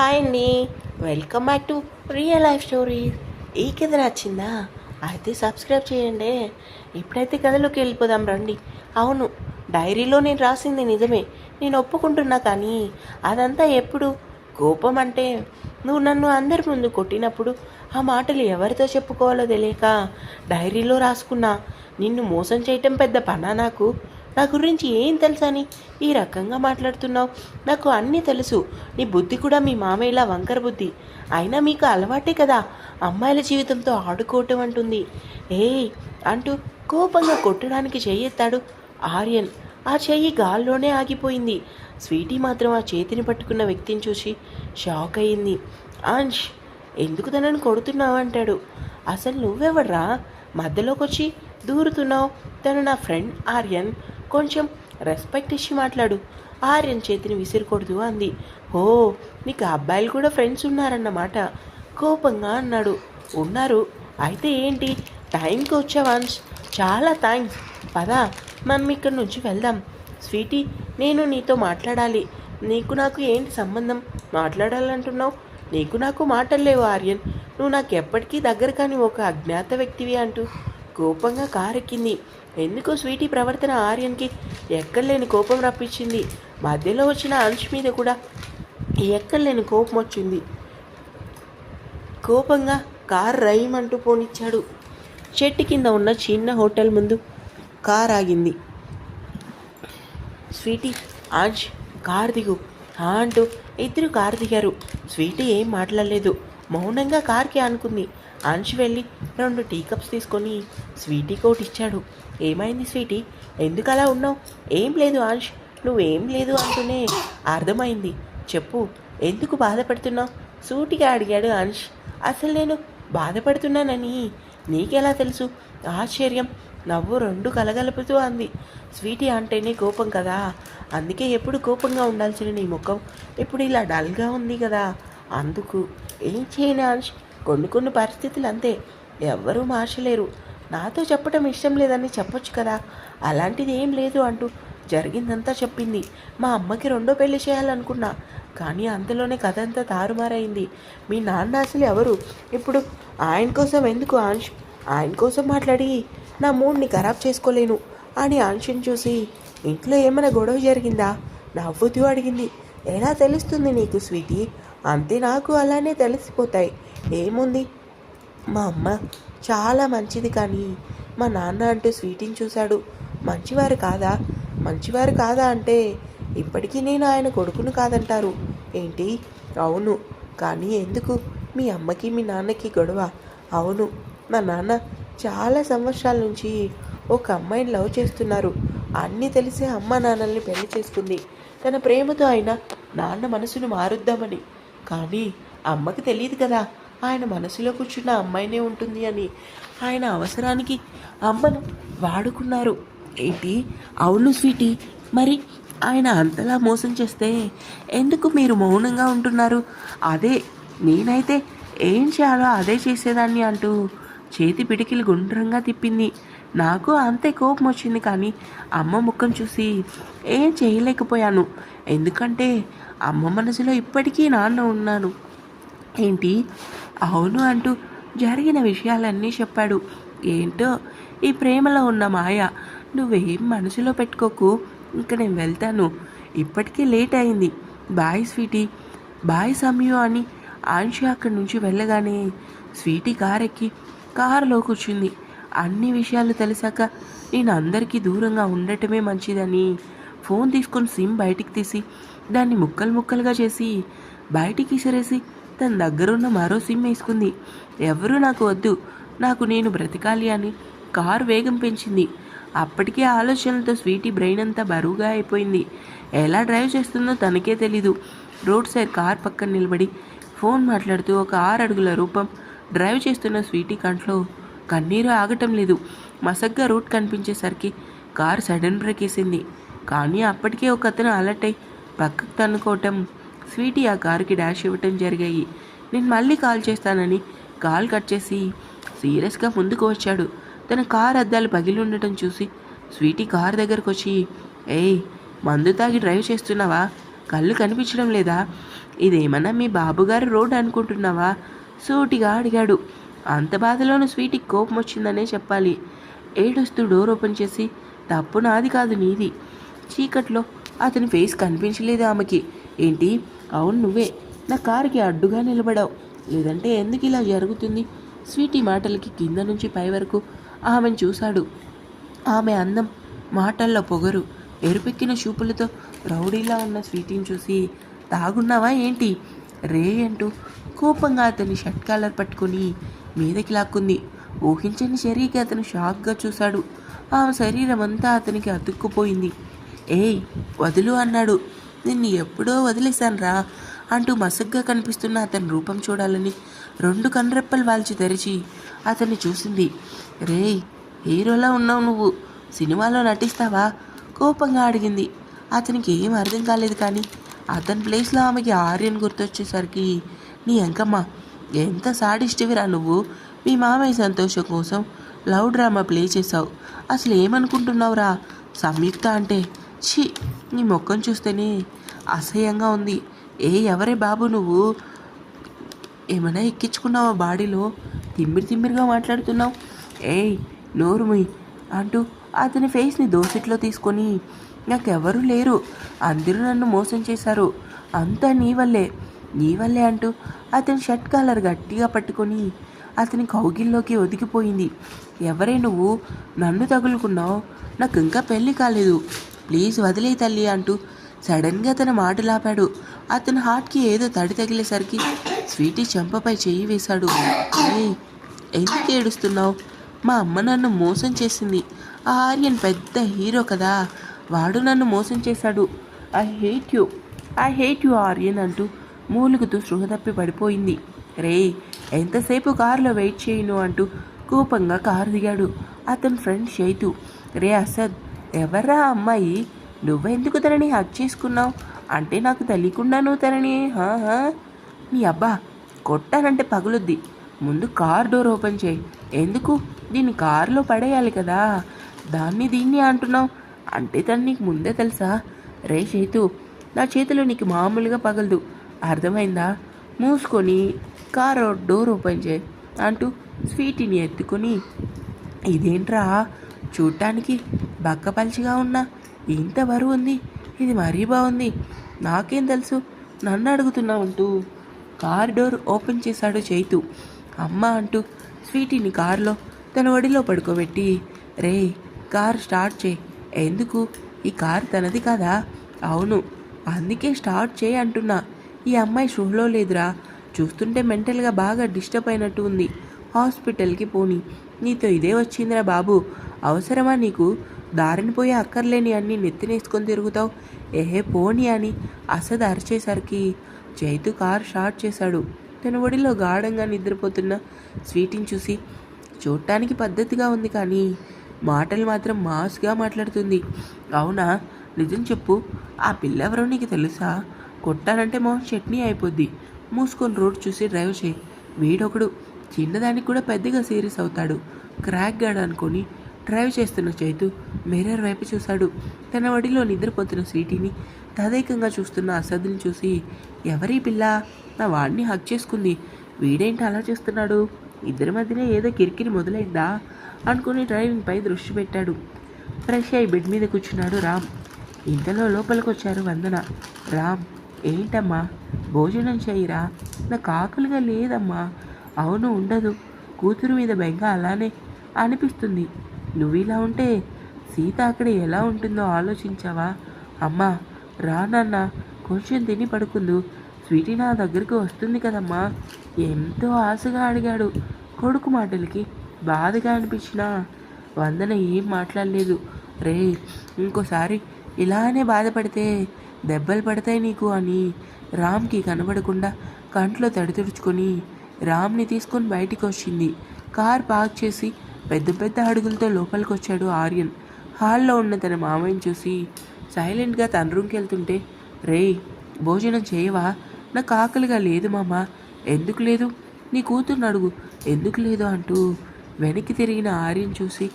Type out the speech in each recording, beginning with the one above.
Hi అండి. Welcome back to real life stories. ఈ కథ నచ్చిందా? అయితే సబ్స్క్రైబ్ చేయండి. ఇప్పుడైతే కథలోకి వెళ్ళిపోదాం రండి. అవును డైరీలో నేను రాసింది నిజమే. నేను ఒప్పుకుంటున్నా కానీ అదంతా ఎప్పుడు? కోపం అంటే నువ్వు నన్ను అందరి ముందు కొట్టినప్పుడు ఆ మాటలు ఎవరితో చెప్పుకోవాలో తెలియక డైరీలో రాసుకున్నా. నిన్ను మోసం చేయటం పెద్ద పనా నాకు? నా గురించి ఏం తెలుసని ఈ రకంగా మాట్లాడుతున్నావు. నాకు అన్నీ తెలుసు. నీ బుద్ధి కూడా మీ మామయ్యలా వంకర బుద్ధి. అయినా మీకు అలవాటే కదా. అమ్మాయిల జీవితంతో ఆడుకోవటం అంటుంది. ఏ అంటూ కోపంగా కొట్టడానికి చెయ్యెత్తాడు ఆర్యన్. ఆ చెయ్యి గాల్లోనే ఆగిపోయింది. స్వీటీ మాత్రం ఆ చేతిని పట్టుకున్న వ్యక్తిని చూసి షాక్ అయింది. అంష్ ఎందుకు తనని కొడుతున్నావు అంటాడు. అసలు నువ్వెవడ్రా మధ్యలోకి వచ్చి దూరుతున్నావు. తను నా ఫ్రెండ్ ఆర్యన్. కొంచెం రెస్పెక్ట్ ఇచ్చి మాట్లాడు. ఆర్యన్ చేతిని విసిరకూడదు అంది. ఓ నీకు అబ్బాయిలు కూడా ఫ్రెండ్స్ ఉన్నారన్నమాట. కోపంగా అన్నాడు. ఉన్నారు. అయితే ఏంటి? టైంకి వచ్చావాన్స్ చాలా థ్యాంక్స్ పదా మనం ఇక్కడి నుంచి వెళ్దాం. స్వీటీ నేను నీతో మాట్లాడాలి. నీకు నాకు ఏంటి సంబంధం? మాట్లాడాలంటున్నావు? నీకు నాకు మాటలు లేవు ఆర్యన్. నువ్వు నాకు ఎప్పటికీ దగ్గర కానీ ఒక అజ్ఞాత వ్యక్తివి అంటూ. కోపంగా కారెక్కింది. ఎందుకో స్వీటీ ప్రవర్తన ఆర్యన్కి ఎక్కడలేని కోపం రప్పించింది. మధ్యలో వచ్చిన అంశ్ మీద కూడా ఎక్కడలేని కోపం వచ్చింది. కోపంగా కార్ రైమంటూ పోనిచ్చాడు. చెట్టు కింద ఉన్న చిన్న హోటల్ ముందు కార్ ఆగింది. స్వీటీ ఆంజ్ కార్ దిగు. అంటూ ఇద్దరు కార్ దిగారు. స్వీటీ ఏం మాట్లాడలేదు. మౌనంగా కార్కి అనుకుంది అంశ్ వెళ్ళి రెండు టీ కప్స్ తీసుకొని స్వీటీ కోట్ ఇచ్చాడు. ఏమైంది స్వీటీ? ఎందుకు అలా ఉన్నావు? ఏం లేదు అంశ్. నువ్వేం లేదు అంటూనే అర్థమైంది. చెప్పు ఎందుకు బాధపడుతున్నావు? సూటిగా అడిగాడు అంశ్. అసలు నేను బాధపడుతున్నానని నీకెలా తెలుసు? ఆశ్చర్యం. నవ్వు రెండు కలగలుపుతూ అంది. స్వీటీ అంటేనే కోపం కదా. అందుకే ఎప్పుడు కోపంగా ఉండాల్సిన నీ ముఖం ఇప్పుడు ఇలా డల్గా ఉంది కదా. అందుకు ఏం చేయను అంశ్? కొన్ని కొన్ని పరిస్థితులు అంతే. ఎవ్వరూ మార్చలేరు. నాతో చెప్పటం ఇష్టం లేదని చెప్పొచ్చు కదా. అలాంటిది ఏం లేదు అంటూ జరిగిందంతా చెప్పింది. మా అమ్మకి రెండో పెళ్ళి చేయాలనుకున్నా. కానీ అంతలోనే కథ అంతా తారుమారైంది. మీ నాన్న అసలు ఎవరు? ఇప్పుడు ఆయన కోసం ఎందుకు ఆంష్ ఆయన కోసం మాట్లాడి నా మూడ్ని ఖరాబ్ చేసుకోలేను అని ఆంషిని చూసి ఇంట్లో ఏమైనా గొడవ జరిగిందా? నవ్వుతూ అడిగింది. ఎలా తెలుస్తుంది నీకు స్వీటీ? అంతే నాకు అలానే తెలిసిపోతాయి. ఏముంది? మా అమ్మ చాలా మంచిది కానీ మా నాన్న అంటూ స్వీటిని చూశాడు. మంచివారు కాదా? మంచివారు కాదా అంటే ఇప్పటికీ నేను ఆయన కొడుకును కాదంటారు. ఏంటి? అవును. కానీ ఎందుకు? మీ అమ్మకి మీ నాన్నకి గొడవ. అవును. మా నాన్న చాలా సంవత్సరాల నుంచి ఒక అమ్మాయిని లవ్ చేస్తున్నారు. అన్నీ తెలిసే అమ్మ నాన్నల్ని పెళ్ళి చేసుకుంది. తన ప్రేమతో అయినా నాన్న మనసును మారుద్దామని కానీ అమ్మకి తెలియదు కదా ఆయన మనసులో కూర్చున్న అమ్మాయినే ఉంటుంది అని. ఆయన అవసరానికి అమ్మను వాడుకున్నారు. ఏంటి? అవును స్వీటీ మరి ఆయన అంతలా మోసం చేస్తే ఎందుకు మీరు మౌనంగా ఉంటున్నారు? అదే నేనైతే ఏం చేయాలో అదే చేసేదాన్ని అంటూ చేతి పిడికిలు గుండ్రంగా తిప్పింది. నాకు అంతే కోపం వచ్చింది కానీ అమ్మ ముఖం చూసి ఏం చేయలేకపోయాను. ఎందుకంటే అమ్మ మనసులో ఇప్పటికీ నాన్న ఉన్నాను ఏంటి? అవును అంటూ జరిగిన విషయాలన్నీ చెప్పాడు. ఏంటో? ఈ ప్రేమలో ఉన్న మాయ. నువ్వేం మనసులో పెట్టుకోకు. ఇంక నేను వెళ్తాను. ఇప్పటికీ లేట్ అయింది. Bye sweetie. బాయ్ సమయం అని ఆంషి అక్కడి నుంచి వెళ్ళగానే స్వీటీ కారెక్కి కారులో కూర్చుంది. అన్ని విషయాలు తెలిసాక నేను అందరికీ దూరంగా ఉండటమే మంచిదని ఫోన్ తీసుకొని సిమ్ బయటికి తీసి దాన్ని ముక్కలు ముక్కలుగా చేసి బయటికి ఇసిరేసి తన దగ్గరున్న మరో సిమ్ వేసుకుంది. ఎవరూ నాకు వద్దు నాకు నేను బ్రతకాలి అని కారు వేగం పెంచింది. అప్పటికే ఆలోచనలతో స్వీటీ బ్రెయిన్ అంతా బరువుగా అయిపోయింది. ఎలా డ్రైవ్ చేస్తుందో తనకే తెలీదు. రోడ్ సైడ్ కార్ పక్కన నిలబడి ఫోన్ మాట్లాడుతూ ఒక ఆరు అడుగుల రూపం డ్రైవ్ చేస్తున్న స్వీటీ కంట్లో కన్నీరు ఆగటం లేదు. మసగ్గా రూట్ కనిపించేసరికి కారు సడన్ బ్రేక్ వేసింది. కానీ అప్పటికే ఒక అతను అలర్ట్ అయి పక్కకు తన్నుకోవటం స్వీటీ ఆ కారుకి డాష్ ఇవ్వటం జరిగాయి. నేను మళ్ళీ కాల్ చేస్తానని కాల్ కట్ చేసి సీరియస్గా ముందుకు వచ్చాడు. తన కార్ అద్దాలు పగిలి ఉండటం చూసి స్వీటీ కార్ దగ్గరకు వచ్చి ఏయ్ మందు తాగి డ్రైవ్ చేస్తున్నావా? కళ్ళు కనిపించడం లేదా? ఇదేమన్నా మీ బాబుగారు రోడ్ అనుకుంటున్నావా? సూటిగా అడిగాడు. అంత బాధలోనూ స్వీటీకి కోపం వచ్చిందనే చెప్పాలి. ఏడుస్తూ డోర్ ఓపెన్ చేసి తప్పు నాది కాదు నీది. చీకట్లో అతని ఫేస్ కనిపించలేదు ఆమెకి. ఏంటి? అవును నువ్వే. నా కారుకి అడ్డుగా నిలబడావు. లేదంటే ఎందుకు ఇలా జరుగుతుంది? స్వీటీ మాటలకి కింద నుంచి పై వరకు ఆమెను చూశాడు. ఆమె అందం మాటల్లో పొగరు. ఎరుపెక్కిన చూపులతో రౌడీలా ఉన్న స్వీటీని చూసి తాగున్నావా ఏంటి? రే అంటూ కోపంగా అతని షర్ట్ కాలర్ పట్టుకొని మీదకి లాక్కుంది. ఊహించని శరీరకి అతను షాక్గా చూశాడు. ఆమె శరీరం అంతా అతనికి అతుక్కుపోయింది. ఏయ్ వదులు అన్నాడు. నిన్ను ఎప్పుడో వదిలేశానురా అంటూ మసగ్గా కనిపిస్తున్న అతని రూపం చూడాలని రెండు కన్రెప్పలు వాల్చి తెరిచి అతన్ని చూసింది. రేయ్ హీరోలా ఉన్నావు నువ్వు. సినిమాలో నటిస్తావా? కోపంగా అడిగింది. అతనికి ఏం అర్థం కాలేదు కానీ అతని ప్లేస్లో ఆమెకి ఆర్యన్ గుర్తొచ్చేసరికి నీ ఎంకమ్మ ఎంత సాడిస్టివిరా నువ్వు? మీ మామయ్య సంతోషం కోసం లవ్ డ్రామా ప్లే చేసావు అసలు ఏమనుకుంటున్నావురా? సంయుక్త అంటే ఛీ నీ ముఖం చూస్తేనే అసహ్యంగా ఉంది. ఏ ఎవరే బాబు నువ్వు? ఏమైనా ఎక్కించుకున్నావా బాడీలో? తిమ్మిరి తిమ్మిరిగా మాట్లాడుతున్నావు. ఏయ్ నోరు అంటూ అతని ఫేస్ని దోసిట్లో తీసుకొని నాకెవరూ లేరు. అందరూ నన్ను మోసం చేశారు. అంతా నీ వల్లే నీ వల్లే అంటూ అతని షర్ట్ కాలర్ గట్టిగా పట్టుకొని అతని కౌగిల్లోకి ఒదిగిపోయింది. ఎవరే నువ్వు? నన్ను తగులుకున్నావు. నాకు ఇంకా పెళ్ళి కాలేదు. ప్లీజ్ వదిలే తల్లి అంటూ సడన్గా తన మాటలాపాడు అతని హార్ట్కి ఏదో తడి తగిలేసరికి స్వీటీ చెంపపై చెయ్యి వేశాడు. ఏయ్ ఎందుకు ఏడుస్తున్నావు? మా అమ్మ నన్ను మోసం చేసింది. ఆ ఆర్యన్ పెద్ద హీరో కదా వాడు నన్ను మోసం చేశాడు. I hate you I hate you Aryan అంటూ మూలుగుతూ సృహ తప్పి పడిపోయింది. రే ఎంతసేపు కారులో వెయిట్ చేయను అంటూ కోపంగా కారు దిగాడు. అతని ఫ్రెండ్ షైతు రే అసద్ ఎవరా అమ్మాయి? నువ్వెందుకు తనని హక్ చేసుకున్నావు? అంటే నాకు తెలియకుండా నువ్వు తనని హా హా? నీ అబ్బా కొట్టానంటే పగులుద్ది. ముందు కార్ డోర్ ఓపెన్ చేయి. ఎందుకు? దీన్ని కారులో పడేయాలి కదా. దాన్ని దీన్ని అంటున్నావు. అంటే తను నీకు ముందే తెలుసా? రే చేతు నా చేతిలో నీకు మామూలుగా పగలదు. అర్థమైందా? మూసుకొని కార్ డోర్ ఓపెన్ చేయి అంటూ స్వీటీని ఎత్తుకొని ఇదేంట్రా? చూడటానికి బక్కపలిచిగా ఉన్నా ఇంత బరువు ఉంది ఇది మరీ బాగుంది నాకేం తెలుసు నన్ను అడుగుతున్నావంటూ కార్ డోర్ ఓపెన్ చేశాడు చైతు. అమ్మ అంటూ స్వీటీని కారులో తన ఒడిలో పడుకోబెట్టి రే కార్ స్టార్ట్ చేయి. ఎందుకు? ఈ కార్ తనది కదా? అవును అందుకే స్టార్ట్ చేయి అంటున్నా. ఈ అమ్మాయి షూలో లేదురా. చూస్తుంటే మెంటల్గా బాగా డిస్టర్బ్ అయినట్టు ఉంది. హాస్పిటల్కి పోని. నీతో ఇదే వచ్చిందిరా బాబు. అవసరమా నీకు? దారిని పోయి అక్కర్లేని అన్ని నెత్తినేసుకొని తిరుగుతావు. ఏహే పోని అని అసద్ అరిచేసరికి చైతు కార్ షార్ట్ చేశాడు. తన ఒడిలో గాఢంగా నిద్రపోతున్న స్వీటిని చూసి చూడటానికి పద్ధతిగా ఉంది కానీ మాటలు మాత్రం మాస్గా మాట్లాడుతుంది. అవునా? నిజం చెప్పు. ఆ పిల్ల ఎవరో నీకు తెలుసా? కొట్టానంటే మొహం చట్నీ అయిపోద్ది. మూసుకొని రోడ్ చూసి డ్రైవ్ చేయి. వీడొకడు చిన్నదానికి కూడా పెద్దగా సీరియస్ అవుతాడు. క్రాక్ గాడు అనుకొని డ్రైవ్ చేస్తున్న చైతు మిర్రర్ వైపు చూశాడు. తన వడిలో నిద్రపోతున్న స్వీటీని తదేకంగా చూస్తున్న అసద్ని చూసి ఎవరి పిల్ల నా వాడిని హక్ చేసుకుంది. వీడేంటి అలా చేస్తున్నాడు? ఇద్దరి మధ్యనే ఏదో కిరికిరి మొదలైందా? అనుకుని డ్రైవింగ్పై దృష్టి పెట్టాడు. ఫ్రెష్ అయి బెడ్ మీద కూర్చున్నాడు రామ్. ఇంతలో లోపలికి వచ్చారు వందన. రామ్ ఏంటమ్మా? భోజనం చేయిరా? నాకు ఆకలిగా లేదమ్మా. అవును ఉండదు. కూతురు మీద బెంగ అలానే అనిపిస్తుంది. నువ్వు ఇలా ఉంటే సీత అక్కడ ఎలా ఉంటుందో ఆలోచించావా? అమ్మా రా నాన్న కొంచెం తిని పడుకుందు. స్వీటీ నా దగ్గరికి వస్తుంది కదమ్మా. ఎంతో ఆశగా అడిగాడు కొడుకు మాటలకి. బాధగా అనిపించినా వందన ఏం మాట్లాడలేదు. రే ఇంకోసారి ఇలానే బాధపడితే దెబ్బలు పడతాయి నీకు అని రామ్కి కనబడకుండా కంట్లో తడితుడుచుకొని రామ్ని తీసుకొని బయటికి వచ్చింది కార్ పార్క్ చేసి పెద్ద పెద్ద అడుగులతో లోపలికి వచ్చాడు ఆర్యన్. హాల్లో ఉన్న తన మామయ్యని చూసి సైలెంట్గా తన రూమ్కి వెళ్తుంటే రేయ్ భోజనం చేయవా? నాకు ఆకలిగా లేదు మామ. ఎందుకు లేదు? నీ కూతుర్ని అడుగు. ఎందుకు లేదు? అంటూ వెనక్కి తిరిగిన ఆర్యన్ చూసి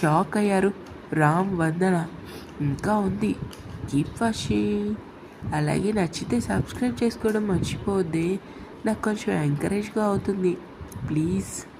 షాక్ అయ్యారు. రామ్ వందన. ఇంకా ఉంది. కీప్ వాషింగ్ అలాగే నచ్చితే సబ్స్క్రైబ్ చేసుకోవడం మర్చిపోవద్దే. నాకు కొంచెం ఎంకరేజ్గా అవుతుంది. ప్లీజ్.